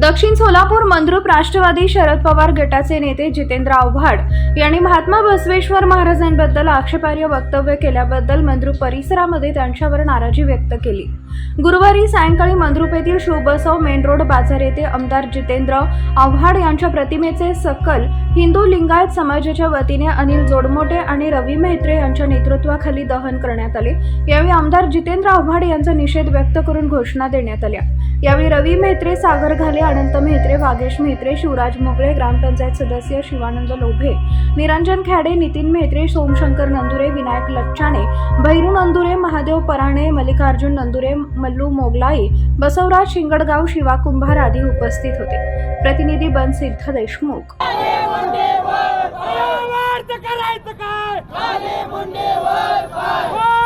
दक्षिण सोलापूर मंद्रुप राष्ट्रवादी शरद पवार गटाचे नेते जितेंद्र आव्हाड यांनी महात्मा बसवेश्वर महाराजांबद्दल आक्षेपार्ह वक्तव्य केल्याबद्दल मंद्रुप परिसरामध्ये त्यांच्यावर नाराजी व्यक्त केली. गुरुवारी सायंकाळी मंद्रुप येथील शुभसव मेन रोड बाजार येथे आमदार जितेंद्र आव्हाड यांच्या प्रतिमेचे सकल हिंदू लिंगायत समाजाच्या वतीने अनिल जोडमोटे आणि रवी मेहत्रे यांच्या नेतृत्वाखाली दहन करण्यात आले. यावेळी आमदार जितेंद्र आव्हाड यांचा निषेध व्यक्त करून घोषणा देण्यात आल्या. यावेळी रवी मेहत्रे सागर घाले अनंत मेहत्रे वागेश मेहत्रे शिवराज मोगळे ग्रामपंचायत सदस्य शिवानंद लोभे निरंजन खॅडे नितीन मेहत्रे सोमशंकर नंदुरे विनायक लच्छाणे भैरू नंदुरे महादेव पराणे मल्लिकार्जुन नंदुरे मल्लू मोगलाई बसवराज शिंगडगाव शिवा कुंभार आदी उपस्थित होते. प्रतिनिधी बनसिद्ध देशमुख. करायचं काय? मुंडे वर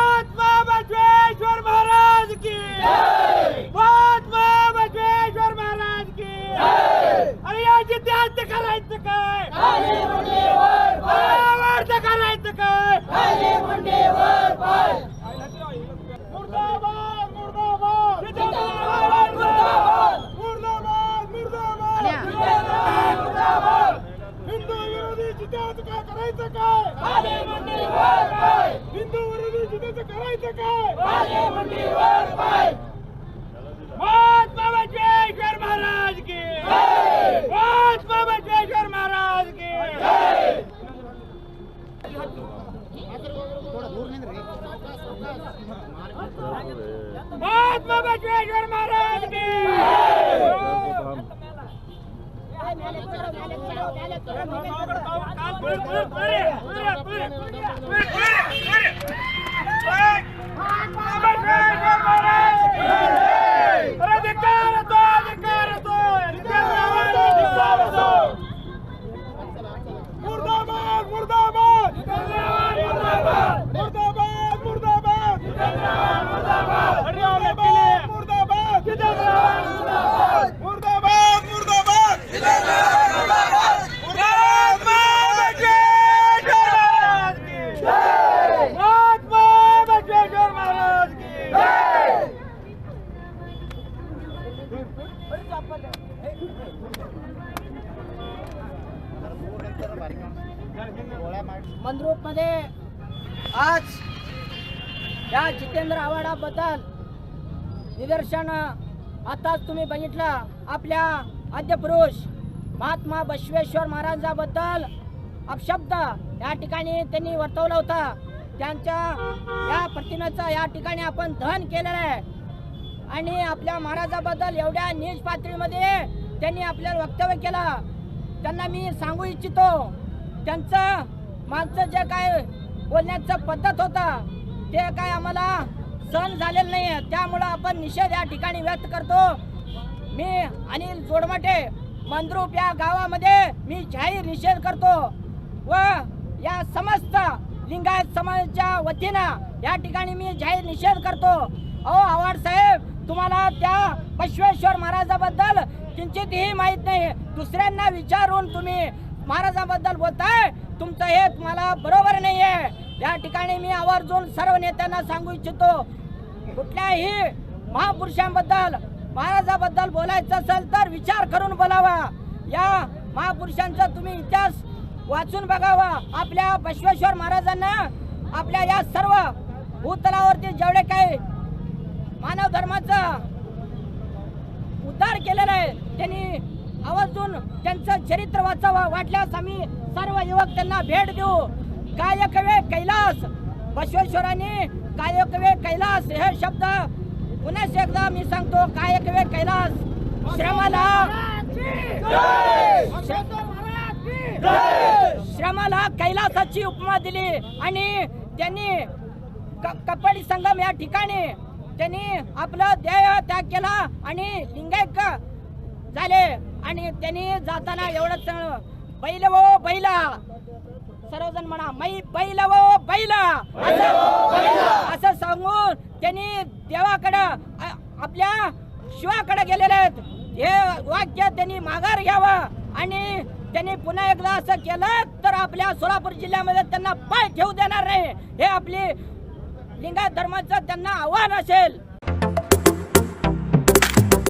महात्मा बसवेश्वर महाराज की काल पूरे पूरे पूरे पूरे पूरे पूरे मंद्रूपमध्ये आज या जितेंद्र आव्हाडाबद्दल निदर्शन आताच तुम्ही बघितलं. आपल्या आद्यपुरुष महात्मा बसवेश्वर महाराजांबद्दल अपशब्द या ठिकाणी त्यांनी वर्तवला होता. त्यांच्या या प्रतिमेचं या ठिकाणी आपण दहन केलेलं आहे. आणि आपल्या महाराजाबद्दल एवढ्या नीच पातळीमध्ये त्यांनी आपल्याला वक्तव्य केलं. त्यांना मी सांगू इच्छितो. त्यांचं मागचं जे काय बोलण्याचं पद्धत होता ते काय आम्हाला सहन झालेलं नाही आहे त्यामुळं आपण निषेध या ठिकाणी व्यक्त करतो. मी अनिल जोडमटे मंद्रूप या गावामध्ये मी जाहीर निषेध करतो व या समस्त लिंगायत समाजाच्या वतीनं या ठिकाणी मी जाहीर निषेध करतो. अहो आव्हाड साहेब तुम्हाला त्या बसवेश्वर महाराजाबद्दल किंचितही माहीत नाही. दुसऱ्यांना विचारून तुम्ही महाराजाबद्दल बोलताय तुमचं हे मला बरोबर नाही आहे या ठिकाणी मी आवर्जून सर्व नेत्यांना सांगू इच्छितो कुठल्याही महापुरुषांबद्दल महाराजाबद्दल बोलायचं असेल तर विचार करून बोलावा. या महापुरुषांचा तुम्ही इतिहास वाचून बघावा. आपल्या बसवेश्वर महाराजांना आपल्या या सर्व भूतलावरती जेवढे काही मानव धर्माचा उद्धार केलेला आहे त्यांनी आवर्जून त्यांचं चरित्र वाचावं. वाटल्यास आम्ही सर्व युवक त्यांना भेट देऊ. कायकवे कैलास बसवेश्वरांनी कायकवे कैलास हे शब्द पुन्हा एकदा मी सांगतो. कायकवे कैलास श्रमाला श्रमाला कैलासाची उपमा दिली. आणि त्यांनी क- संगम या ठिकाणी त्यांनी आपलं ध्येय त्याग केला. आणि लिंगायत झाले आणि त्यांनी जाताना एवढंच बैल वो बैला. सर्वजण म्हणा मै बैल वो बैला. असं असं सांगून त्यांनी देवाकडं आपल्या शिवाकडे गेलेले आहेत. हे वाक्य त्यांनी माघार घ्यावं आणि त्यांनी पुन्हा एकदा असं केलं तर आपल्या सोलापूर जिल्ह्यामध्ये त्यांना पाय ठेवू देणार नाही. हे आपली लिंगायत धर्माचं त्यांना आव्हान असेल.